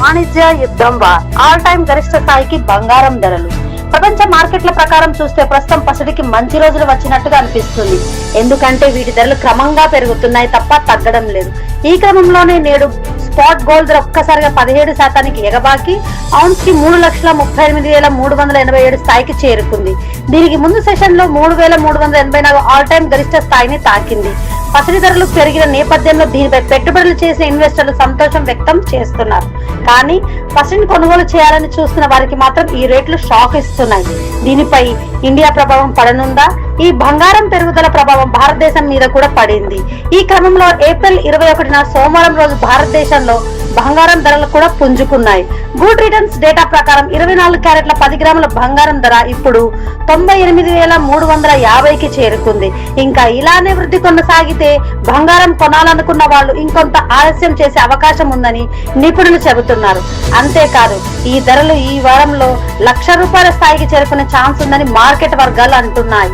వాణిజ్య యుద్ధం war all time గరిష్ట స్థాయికి బంగారం ధరలు. ప్రపంచ మార్కెట్ల ప్రకారం చూస్తే ప్రస్తుతం పసిడికి మంచి రోజులు వచ్చినట్టుగా అనిపిస్తుంది. ఎందుకంటే వీటి ధరలు క్రమంగా పెరుగుతున్నాయి తప్ప తగ్గడం లేదు. ఈ క్రమంలోనే నేడు స్పాట్ గోల్డ్ ధర ఒక్కసారిగా పదిహేడు శాతానికి ఎగబాకి. ఔన్స్కి మూడు లక్షల ముప్పై ఎనిమిది వేల మూడు వందల ఎనభై ఏడు స్థాయికి చేరుకుంది. దీనికి ముందు సెషన్లో మూడు వేల మూడు వందల ఎనభై నాలుగు ఆల్ టైమ్ గరిష్ట స్థాయిని తాకింది. పసిడి ధరలు పెరిగిన నేపథ్యంలో దీనిపై పెట్టుబడులు చేసిన ఇన్వెస్టర్లు సంతోషం వ్యక్తం చేస్తున్నారు. కానీ పసిడిని కొనుగోలు చేయాలని చూస్తున్న వారికి మాత్రం ఈ రేట్లు షాక్ ఇస్తున్నాయి. దీనిపై ఇండియా ప్రభావం పడనుందా? ఈ బంగారం పెరుగుదల ప్రభావం భారతదేశం మీద కూడా పడింది. ఈ క్రమంలో ఏప్రిల్ ఇరవై ఒకటిన సోమవారం రోజు భారతదేశంలో బంగారం ధరలు కూడా పుంజుకున్నాయి. గుడ్ రిటర్న్స్ డేటా ప్రకారం ఇరవై నాలుగు క్యారెట్ల పది గ్రాముల బంగారం ధర ఇప్పుడు తొంభై ఎనిమిది వేల మూడు వందల యాభైకి చేరుకుంది. ఇంకా ఇలానే వృద్ధి కొనసాగితే బంగారం కొనాలనుకున్న వాళ్ళు ఇంకొంత ఆలస్యం చేసే అవకాశం ఉందని నిపుణులు చెబుతున్నారు. అంతేకాదు ఈ ధరలు ఈ వారంలో లక్ష రూపాయల స్థాయికి చేరుకునే ఛాన్స్ ఉందని మార్కెట్ వర్గాలు అంటున్నాయి.